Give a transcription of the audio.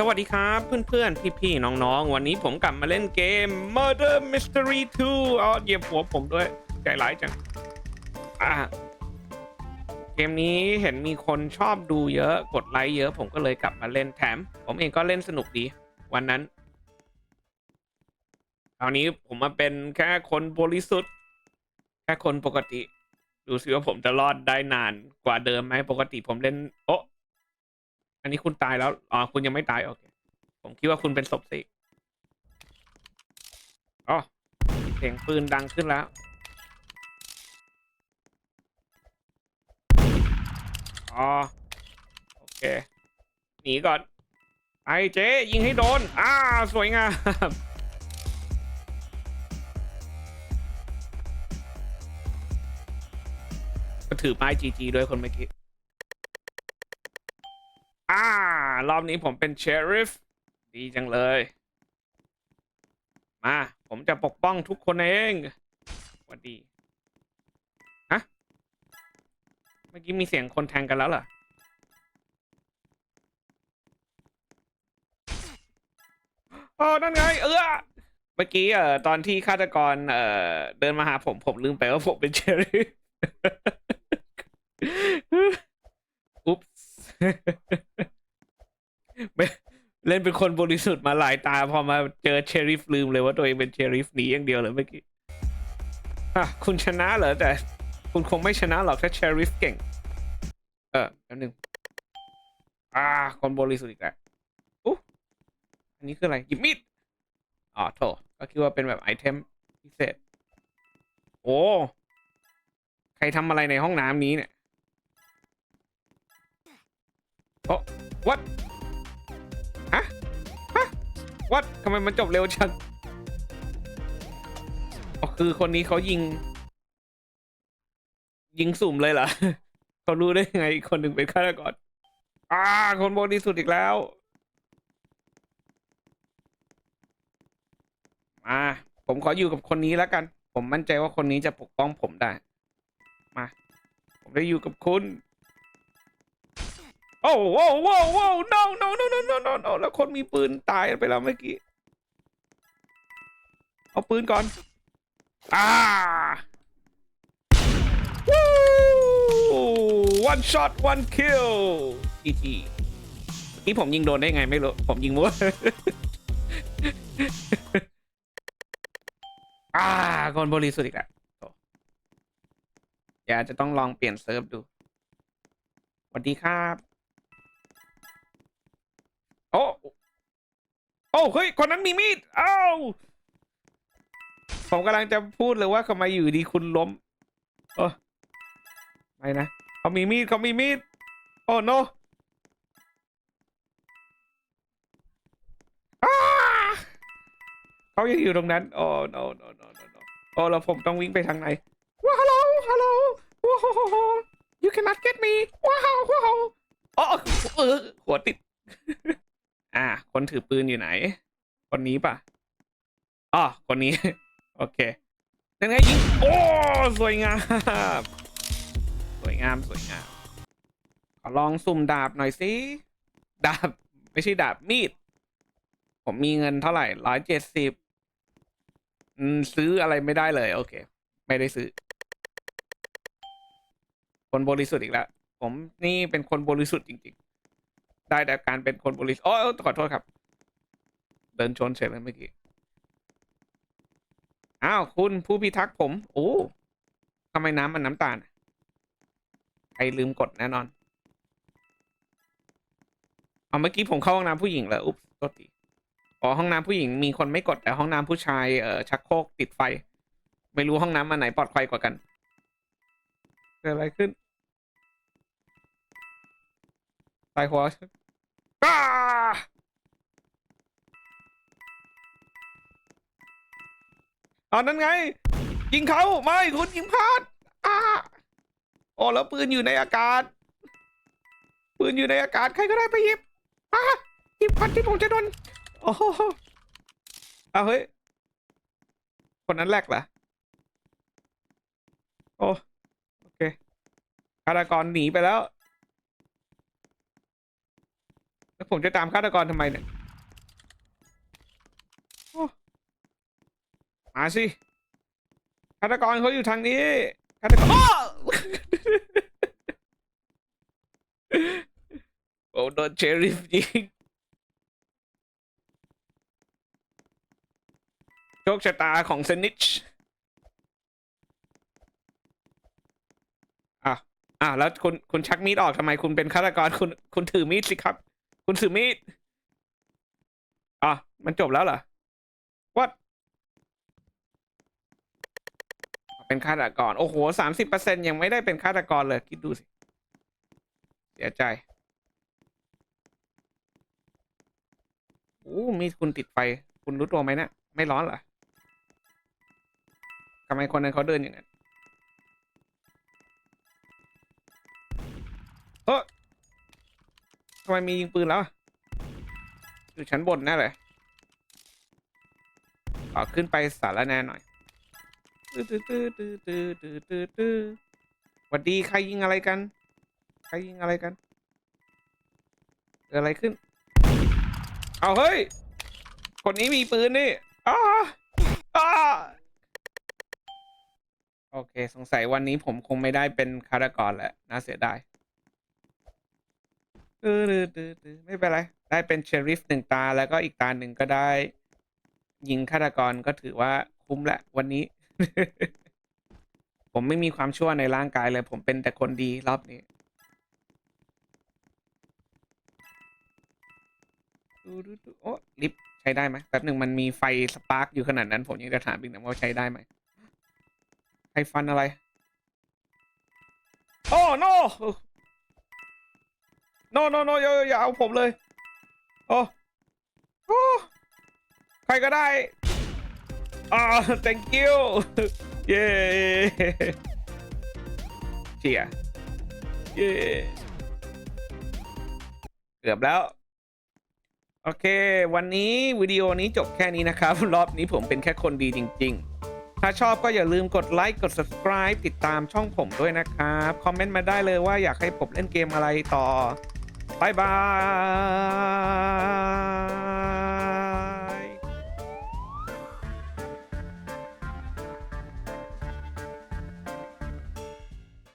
สวัสดีครับเพื่อนๆ พี่ๆ น้องๆ วันนี้ผมกลับมาเล่นเกม Murder Mystery 2อ๋อเหยียบหัวผมด้วยใจร้ายจังอ่าเกมนี้เห็นมีคนชอบดูเยอะกดไลค์เยอะผมก็เลยกลับมาเล่นแถม ผมเองก็เล่นสนุกดี วันนั้นคราวนี้ผมมาเป็นแค่คนบริสุทธิ์ แค่คนปกติ ดูสิว่าผมจะรอดได้นานกว่าเดิมไหมปกติผมเล่น โอะ อันนี้คุณตายแล้วอ๋อคุณยังไม่ตายโอเคผมคิดว่าคุณเป็นศพสิอ๋อเสียงปืนดังขึ้นแล้ว อ๋อ โอเค หนีก่อน ไอ้เจ๊ยิงให้โดน อ่า สวยงามก็ถือป้ายจีจีด้วยคนเมื่อกี้ อ่า รอบนี้ผมเป็นเชอริฟดีจังเลย มา ผมจะปกป้องทุกคนเองสวัสดีฮะเมื่อกี้มีเสียงคนแทงกันแล้วเหรออ๋อนั่นไง เออเมื่อกี้เอ่อตอนที่ฆาตกร เอ่อ เดินมาหาผมผมลืมไปว่าผมเป็นเชอริฟอุ๊ปส์ เล่นเป็นคนบริสุทธิ์มาหลายตา พอมาเจอเชอริฟลืมเลยว่าตัวเองเป็นเชอริฟหนีอย่างเดียวเลยเมื่อกี้อะคุณชนะเหรอแต่ คุณคงไม่ชนะหรอกถ้าเชอริฟเก่ง เออแป๊บนึงอ่า คนบริสุทธิ์อีกแล้วอุ๊อันนี้คืออะไรหยิบมีดอ๋อโถก็คิดว่าเป็นแบบไอเทมพิเศษ โอ้ ใครทำอะไรในห้องน้ำนี้เนี่ยโอ้ what what ทำไมมันจบเร็วจังออคือคนนี้เขายิง ยิงสุ่มเลยเหรอเขารู้ได้ยังไงอีกคนหนึ่งเป็นฆาตกรอ่า คนบริสุทธิ์อีกแล้ว มาผมขออยู่กับคนนี้แล้วกัน ผมมั่นใจว่าคนนี้จะปกป้องผมได้ มา ผมได้อยู่กับคุณ โอ้โว้โว้โว้ no no no no no no no แล้วคนมีปืนตายไปแล้วเมื่อกี้ เอาปืนก่อน อ่าวู้ one shot one kill GG เมื่อกี้ผมยิงโดนได้ไงไม่รู้ ผมยิงมั่วอ่าคนบริสุทธิ์อีกแล้วโถ่เดี๋ยาจจะต้องลองเปลี่ยนเซิร์ฟดูสวัสดีครับ โอ้โอ้เฮ้ยคนนั้นมีมีดเอ้าผมกำลังจะพูดเลยว่าทำไมอยู่ดีคุณล้ม เออไม่นะเขามีมีดเขามีมีดโอ้ no อ้เขายังอยู่ตรงนั้น โอ้ no no no no no โอ้แล้วผมต้องวิ่งไปทางไหนว้าวฮัลโหลฮัลโหลว้าว you cannot get me ว้าวว้าวอ๋อเออหัวติด อ่า คนถือปืนอยู่ไหน คนนี้ป่ะอ๋อคนนี้ โอเคนั่นไงยิงโอ้สวยงาม สวยงามสวยงามขอลองสุ่มดาบหน่อยสิดาบ ไม่ใช่ดาบมีด ผมมีเงินเท่าไหร่ร้อยเจ็ดสิบซื้ออะไรไม่ได้เลย โอเค ไม่ได้ซื้อ คนบริสุทธิ์อีกแล้ว ผมนี่เป็นคนบริสุทธิ์จริง ๆ ได้แต่การเป็นคนบริสุทธิ์โอ้ขอโทษครับ เดินชนเฉยเลยเมื่อกี้อ้าวคุณผู้พิทักษ์ผม โอ้ทำไมน้ำมันน้ำตาลใครลืมกดแน่นอนเอาเมื่อกี้ผมเข้าห้องน้ำผู้หญิงแล้วอุ๊บโทษทีอ๋อห้องน้ำผู้หญิงมีคนไม่กดแต่ห้องน้ำผู้ชายเอ่อชักโครกติดไฟ ไม่รู้ห้องน้ำอันไหนปลอดภัยกว่ากันเกิดอะไรขึ้นตายหัว เอานั่นไง ยิงเขาไม่คุณยิงพลาดอ้าโอ้แล้วปืนอยู่ในอากาศ ปืนอยู่ในอากาศใครก็ได้ไปหยิบอ้าหยิบพันที่ผมจะโดนโอ้โหเอาเฮ้ย คนนั้นแรกเหรอโอ้โอเคฆาตกรหนีไปแล้ว แล้วผมจะตามฆาตกรทำไมเนี่ยโอ้มาสิฆาตกรเขาอยู่ทางนี้ฆาตกรอ้อโอ้โดนเชอริฟยิงโชคชะตาของเซนิชอะอะแล้วคุณคุณชักมีดออกทำไมคุณเป็นฆาตกรคุณคุณถือมีดสิครับ คุณถืมีดอะ มันจบแล้วเหรอ what เป็นฆาตกร โอ้โหสามสิบเปอร์เซ็นยังไม่ได้เป็นฆาตกรเลย คิดดูสิ เสียใจโอ้มีคุณติดไฟ คุณรู้ตัวไหมเนะี่ยไม่ร้อนเหรอทำไมคนนั้นเขาเดินอย่างนั้นเออ ทำไมมียิงปืนแล้วอยู่ชั้นบนน่าเลยขอขึ้นไปสารแน่หน่อยหวัสดีใครยิงอะไรกัน ใครยิงอะไรกันเกิดอะไรขึ้น เอาเฮ้ย คนนี้มีปืนนี่อ้าอ้าโอเค สงสัยวันนี้ผมคงไม่ได้เป็นคาตกรแหละ น่าเสียดาย ตื้อตื้อตื้อตื้อไม่เป็นไร ได้เป็นเชอริฟหนึ่งตาแล้วก็อีกตาหนึ่งก็ได้ ยิงฆาตกรก็ถือว่าคุ้มแหละวันนี้ ผมไม่มีความชั่วในร่างกายเลย ผมเป็นแต่คนดีรอบนี้ดูดูดูโอ้ลิฟใช้ได้ไหมแป๊บหนึ่งมันมีไฟสปาร์กอยู่ขนาดนั้น ผมยังจะถามอีกนะว่าใช้ได้ไหมใครฟันอะไร โอ้ no no no no อย่าอย่าเอาผมเลย โอ้โอ้ใครก็ได้อ่า thank you เย้เชียเย้เกือบแล้ว โอเค วันนี้วิดีโอนี้จบแค่นี้นะครับ รอบนี้ผมเป็นแค่คนดีจริง ๆ ถ้าชอบก็อย่าลืมกดไลค์กด subscribe ติดตามช่องผมด้วยนะครับ คอมเมนต์มาได้เลยว่าอยากให้ผมเล่นเกมอะไรต่อ Bye bye.